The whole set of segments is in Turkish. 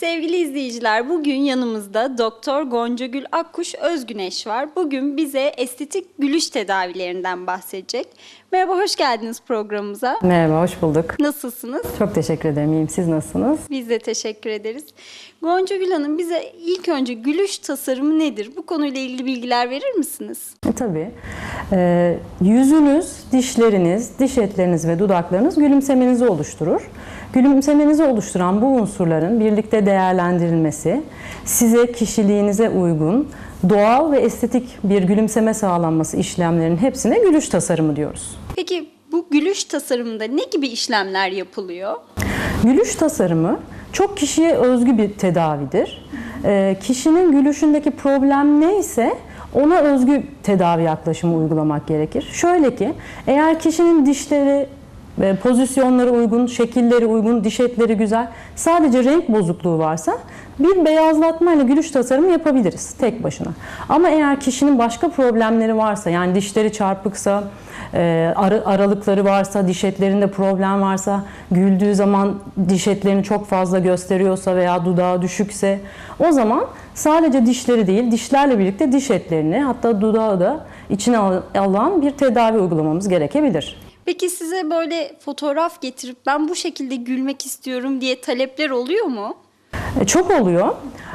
Sevgili izleyiciler, bugün yanımızda Doktor Goncagül Akkuş Özgüneş var. Bugün bize estetik gülüş tedavilerinden bahsedecek. Merhaba, hoş geldiniz programımıza. Merhaba, hoş bulduk. Nasılsınız? Çok teşekkür ederim. İyiyim. Siz nasılsınız? Biz de teşekkür ederiz. Goncagül Hanım bize ilk önce gülüş tasarımı nedir? Bu konuyla ilgili bilgiler verir misiniz? E, tabii. Ee, yüzünüz, dişleriniz, diş etleriniz ve dudaklarınız gülümsemenizi oluşturur. Gülümsemenizi oluşturan bu unsurların birlikte değerlendirilmesi, size kişiliğinize uygun, doğal ve estetik bir gülümseme sağlanması işlemlerinin hepsine gülüş tasarımı diyoruz. Peki bu gülüş tasarımında ne gibi işlemler yapılıyor? Gülüş tasarımı çok kişiye özgü bir tedavidir. Ee, kişinin gülüşündeki problem neyse ona özgü tedavi yaklaşımı uygulamak gerekir. Şöyle ki eğer kişinin dişleri e, pozisyonları uygun, şekilleri uygun, diş etleri güzel, sadece renk bozukluğu varsa bir beyazlatma ile gülüş tasarımı yapabiliriz tek başına. Ama eğer kişinin başka problemleri varsa yani dişleri çarpıksa, e, ara- aralıkları varsa, diş etlerinde problem varsa, güldüğü zaman diş etlerini çok fazla gösteriyorsa veya dudağı düşükse o zaman sadece dişleri değil, dişlerle birlikte diş etlerini hatta dudağı da içine al- alan bir tedavi uygulamamız gerekebilir. Peki size böyle fotoğraf getirip ben bu şekilde gülmek istiyorum diye talepler oluyor mu? E, Çok oluyor.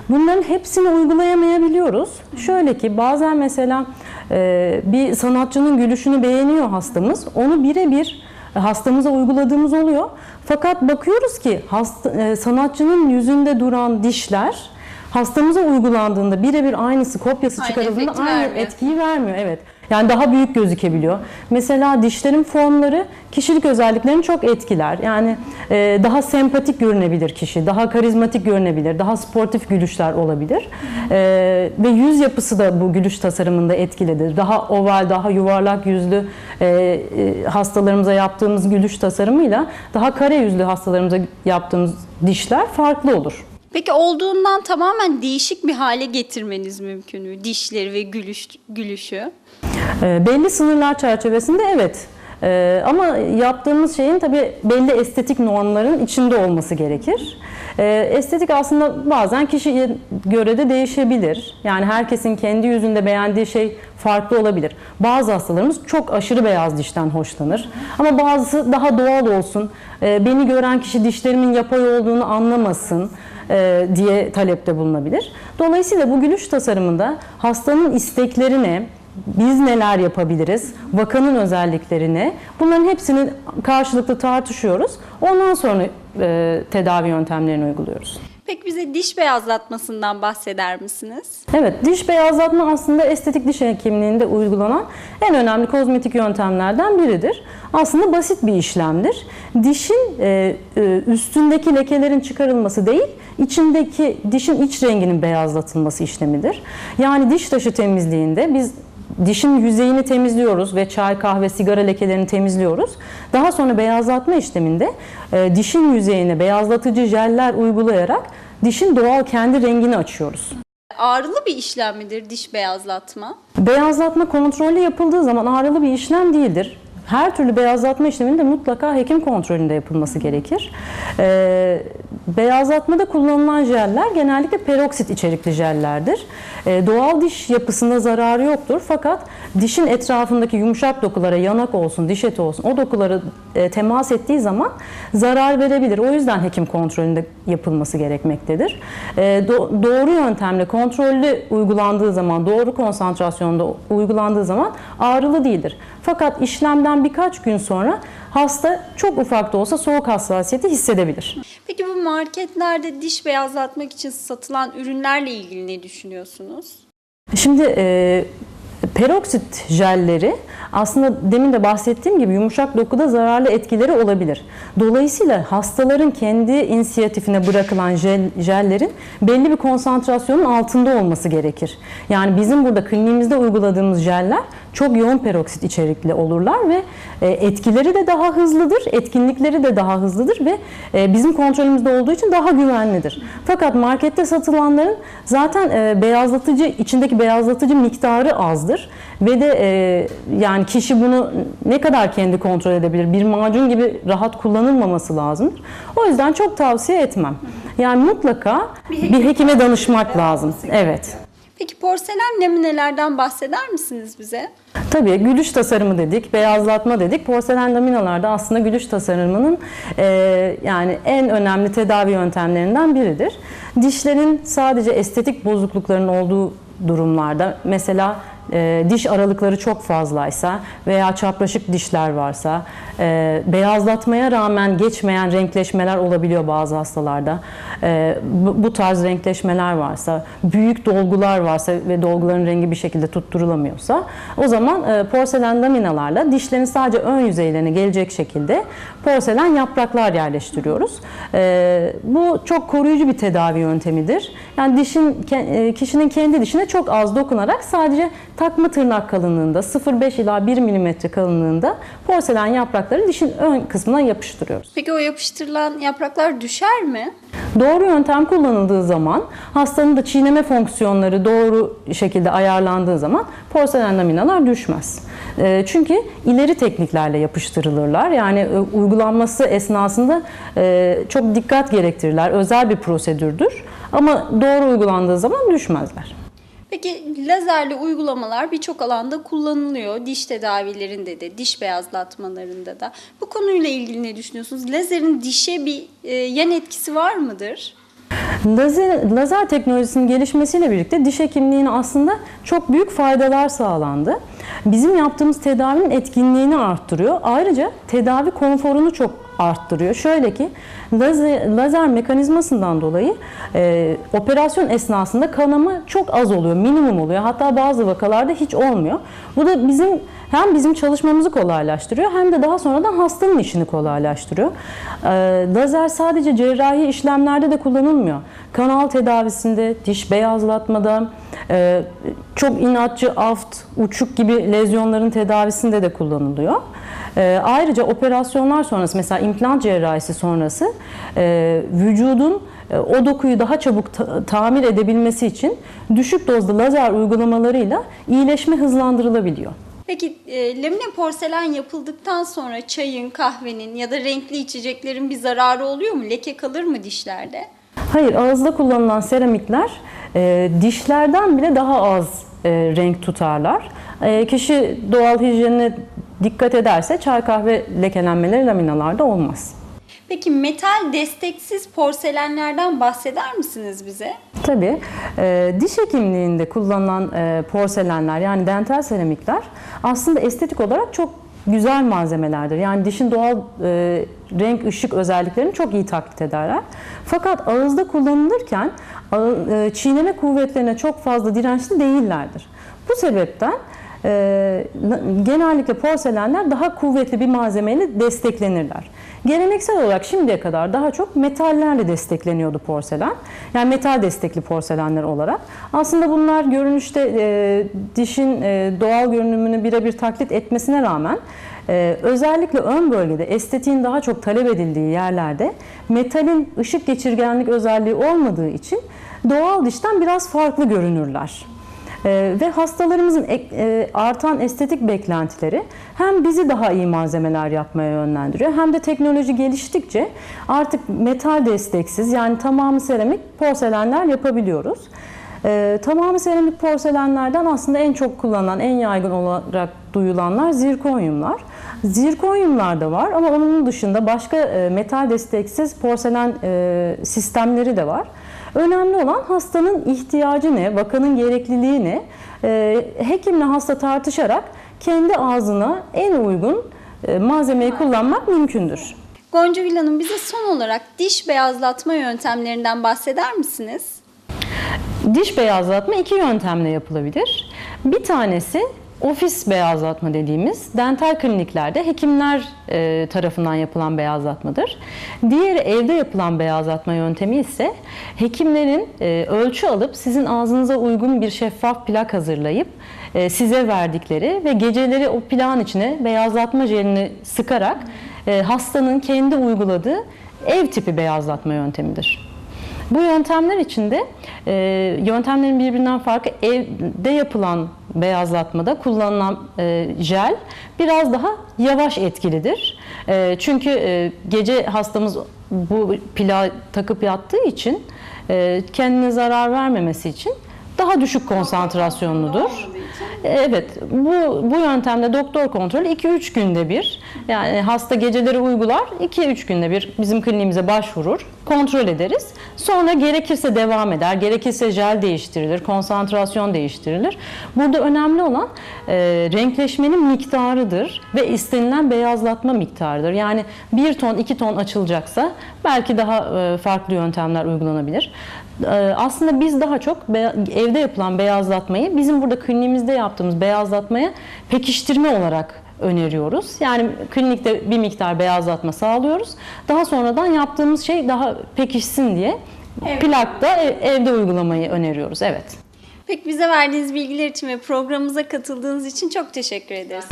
Bunların hepsini uygulayamayabiliyoruz. Şöyle ki bazen mesela e, bir sanatçının gülüşünü beğeniyor hastamız. Onu birebir hastamıza uyguladığımız oluyor. Fakat bakıyoruz ki hasta, e, sanatçının yüzünde duran dişler hastamıza uygulandığında birebir aynısı kopyası Aynı çıkarıldığında aynı vermiyor. etkiyi vermiyor. Evet. Yani daha büyük gözükebiliyor. Mesela dişlerin formları kişilik özelliklerini çok etkiler. Yani e, daha sempatik görünebilir kişi, daha karizmatik görünebilir, daha sportif gülüşler olabilir. E, ve yüz yapısı da bu gülüş tasarımında etkilidir. Daha oval, daha yuvarlak yüzlü e, e, hastalarımıza yaptığımız gülüş tasarımıyla daha kare yüzlü hastalarımıza yaptığımız dişler farklı olur. Peki olduğundan tamamen değişik bir hale getirmeniz mümkün mü? Dişleri ve gülüş, gülüşü. E, belli sınırlar çerçevesinde evet. E, ama yaptığımız şeyin tabii belli estetik normların içinde olması gerekir. E, estetik aslında bazen kişiye göre de değişebilir. Yani herkesin kendi yüzünde beğendiği şey farklı olabilir. Bazı hastalarımız çok aşırı beyaz dişten hoşlanır. Ama bazısı daha doğal olsun. E, beni gören kişi dişlerimin yapay olduğunu anlamasın e, diye talepte bulunabilir. Dolayısıyla bu gülüş tasarımında hastanın isteklerine, biz neler yapabiliriz, vakanın özelliklerini bunların hepsini karşılıklı tartışıyoruz. Ondan sonra e, tedavi yöntemlerini uyguluyoruz. Peki bize diş beyazlatmasından bahseder misiniz? Evet, diş beyazlatma aslında estetik diş hekimliğinde uygulanan en önemli kozmetik yöntemlerden biridir. Aslında basit bir işlemdir. Dişin e, e, üstündeki lekelerin çıkarılması değil, içindeki dişin iç renginin beyazlatılması işlemidir. Yani diş taşı temizliğinde biz dişin yüzeyini temizliyoruz ve çay, kahve, sigara lekelerini temizliyoruz. Daha sonra beyazlatma işleminde e, dişin yüzeyine beyazlatıcı jeller uygulayarak dişin doğal kendi rengini açıyoruz. Ağrılı bir işlem midir diş beyazlatma? Beyazlatma kontrollü yapıldığı zaman ağrılı bir işlem değildir. Her türlü beyazlatma işleminin de mutlaka hekim kontrolünde yapılması gerekir. Ee, beyazlatmada kullanılan jeller genellikle peroksit içerikli jellerdir. Ee, doğal diş yapısında zararı yoktur fakat dişin etrafındaki yumuşak dokulara yanak olsun, diş eti olsun o dokulara e, temas ettiği zaman zarar verebilir. O yüzden hekim kontrolünde yapılması gerekmektedir. Ee, do- doğru yöntemle kontrollü uygulandığı zaman, doğru konsantrasyonda uygulandığı zaman ağrılı değildir. Fakat işlemden birkaç gün sonra hasta çok ufak da olsa soğuk hassasiyeti hissedebilir. Peki bu marketlerde diş beyazlatmak için satılan ürünlerle ilgili ne düşünüyorsunuz? Şimdi e, peroksit jelleri aslında demin de bahsettiğim gibi yumuşak dokuda zararlı etkileri olabilir. Dolayısıyla hastaların kendi inisiyatifine bırakılan jel, jellerin belli bir konsantrasyonun altında olması gerekir. Yani bizim burada kliniğimizde uyguladığımız jeller çok yoğun peroksit içerikli olurlar ve e, etkileri de daha hızlıdır, etkinlikleri de daha hızlıdır ve e, bizim kontrolümüzde olduğu için daha güvenlidir. Fakat markette satılanların zaten e, beyazlatıcı içindeki beyazlatıcı miktarı azdır ve de yani kişi bunu ne kadar kendi kontrol edebilir? Bir macun gibi rahat kullanılmaması lazım. O yüzden çok tavsiye etmem. Yani mutlaka bir hekime danışmak lazım. Evet. Peki porselen laminelerden bahseder misiniz bize? Tabii gülüş tasarımı dedik, beyazlatma dedik. Porselen laminalarda aslında gülüş tasarımının e, yani en önemli tedavi yöntemlerinden biridir. Dişlerin sadece estetik bozuklukların olduğu durumlarda mesela e, diş aralıkları çok fazlaysa veya çapraşık dişler varsa e, beyazlatmaya rağmen geçmeyen renkleşmeler olabiliyor bazı hastalarda. E, bu, bu tarz renkleşmeler varsa, büyük dolgular varsa ve dolguların rengi bir şekilde tutturulamıyorsa o zaman e, porselen laminalarla dişlerin sadece ön yüzeylerine gelecek şekilde porselen yapraklar yerleştiriyoruz. E, bu çok koruyucu bir tedavi yöntemidir. Yani dişin e, kişinin kendi dişine çok az dokunarak sadece takma tırnak kalınlığında 0,5 ila 1 mm kalınlığında porselen yaprakları dişin ön kısmına yapıştırıyoruz. Peki o yapıştırılan yapraklar düşer mi? Doğru yöntem kullanıldığı zaman hastanın da çiğneme fonksiyonları doğru şekilde ayarlandığı zaman porselen laminalar düşmez. E, Çünkü ileri tekniklerle yapıştırılırlar. Yani e, uygulanması esnasında e, çok dikkat gerektirirler. Özel bir prosedürdür. Ama doğru uygulandığı zaman düşmezler. Peki lazerli uygulamalar birçok alanda kullanılıyor. Diş tedavilerinde de, diş beyazlatmalarında da. Bu konuyla ilgili ne düşünüyorsunuz? Lazerin dişe bir e, yan etkisi var mıdır? Lazer, lazer teknolojisinin gelişmesiyle birlikte diş hekimliğine aslında çok büyük faydalar sağlandı. Bizim yaptığımız tedavinin etkinliğini arttırıyor. Ayrıca tedavi konforunu çok arttırıyor. Şöyle ki lazer, lazer mekanizmasından dolayı e, operasyon esnasında kanama çok az oluyor, minimum oluyor. Hatta bazı vakalarda hiç olmuyor. Bu da bizim hem bizim çalışmamızı kolaylaştırıyor hem de daha sonradan hastanın işini kolaylaştırıyor. E, lazer sadece cerrahi işlemlerde de kullanılmıyor. Kanal tedavisinde, diş beyazlatmada, e, çok inatçı aft, uçuk gibi lezyonların tedavisinde de kullanılıyor. E, ayrıca operasyonlar sonrası mesela implant cerrahisi sonrası e, vücudun e, o dokuyu daha çabuk ta- tamir edebilmesi için düşük dozda lazer uygulamalarıyla iyileşme hızlandırılabiliyor. Peki e, lamine porselen yapıldıktan sonra çayın, kahvenin ya da renkli içeceklerin bir zararı oluyor mu? Leke kalır mı dişlerde? Hayır, ağızda kullanılan seramikler e, dişlerden bile daha az e, renk tutarlar. E, kişi doğal hijyenine dikkat ederse çay kahve lekelenmeleri laminalarda olmaz. Peki metal desteksiz porselenlerden bahseder misiniz bize? Tabii. e, diş hekimliğinde kullanılan e, porselenler yani dental seramikler aslında estetik olarak çok güzel malzemelerdir. Yani dişin doğal e, renk ışık özelliklerini çok iyi taklit ederler. Fakat ağızda kullanılırken ağı- e, çiğneme kuvvetlerine çok fazla dirençli değillerdir. Bu sebepten e, na- genellikle porselenler daha kuvvetli bir malzemeyle desteklenirler. Geleneksel olarak şimdiye kadar daha çok metallerle destekleniyordu porselen. Yani metal destekli porselenler olarak. Aslında bunlar görünüşte e, dişin e, doğal görünümünü birebir taklit etmesine rağmen e, özellikle ön bölgede estetiğin daha çok talep edildiği yerlerde metalin ışık geçirgenlik özelliği olmadığı için doğal dişten biraz farklı görünürler. Ee, ve hastalarımızın e, artan estetik beklentileri hem bizi daha iyi malzemeler yapmaya yönlendiriyor hem de teknoloji geliştikçe artık metal desteksiz yani tamamı seramik porselenler yapabiliyoruz. Ee, tamamı seramik porselenlerden aslında en çok kullanılan, en yaygın olarak duyulanlar zirkonyumlar. Zirkonyumlar da var ama onun dışında başka e, metal desteksiz porselen e, sistemleri de var. Önemli olan hastanın ihtiyacı ne, vakanın gerekliliği ne? Ee, hekimle hasta tartışarak kendi ağzına en uygun e, malzemeyi kullanmak mümkündür. Gonca Gül Hanım bize son olarak diş beyazlatma yöntemlerinden bahseder misiniz? Diş beyazlatma iki yöntemle yapılabilir. Bir tanesi ofis beyazlatma dediğimiz dental kliniklerde hekimler e, tarafından yapılan beyazlatmadır. Diğeri evde yapılan beyazlatma yöntemi ise hekimlerin e, ölçü alıp sizin ağzınıza uygun bir şeffaf plak hazırlayıp e, size verdikleri ve geceleri o plağın içine beyazlatma jelini sıkarak e, hastanın kendi uyguladığı ev tipi beyazlatma yöntemidir. Bu yöntemler içinde e, yöntemlerin birbirinden farkı evde yapılan beyazlatmada kullanılan e, jel biraz daha yavaş etkilidir. E, çünkü e, gece hastamız bu plağı takıp yattığı için e, kendine zarar vermemesi için daha düşük konsantrasyonludur. Evet, bu bu yöntemde doktor kontrolü 2-3 günde bir. Yani hasta geceleri uygular, 2-3 günde bir bizim kliniğimize başvurur, kontrol ederiz. Sonra gerekirse devam eder, gerekirse jel değiştirilir, konsantrasyon değiştirilir. Burada önemli olan e, renkleşmenin miktarıdır ve istenilen beyazlatma miktarıdır. Yani 1 ton, 2 ton açılacaksa belki daha e, farklı yöntemler uygulanabilir. E, Aslında biz daha çok evde yapılan beyazlatmayı bizim burada kliniğimizde yaptığımız beyazlatmaya pekiştirme olarak öneriyoruz. Yani klinikte bir miktar beyazlatma sağlıyoruz. Daha sonradan yaptığımız şey daha pekişsin diye Evet. plakta ev- evde uygulamayı öneriyoruz. Evet. Peki bize verdiğiniz bilgiler için ve programımıza katıldığınız için çok teşekkür ederiz.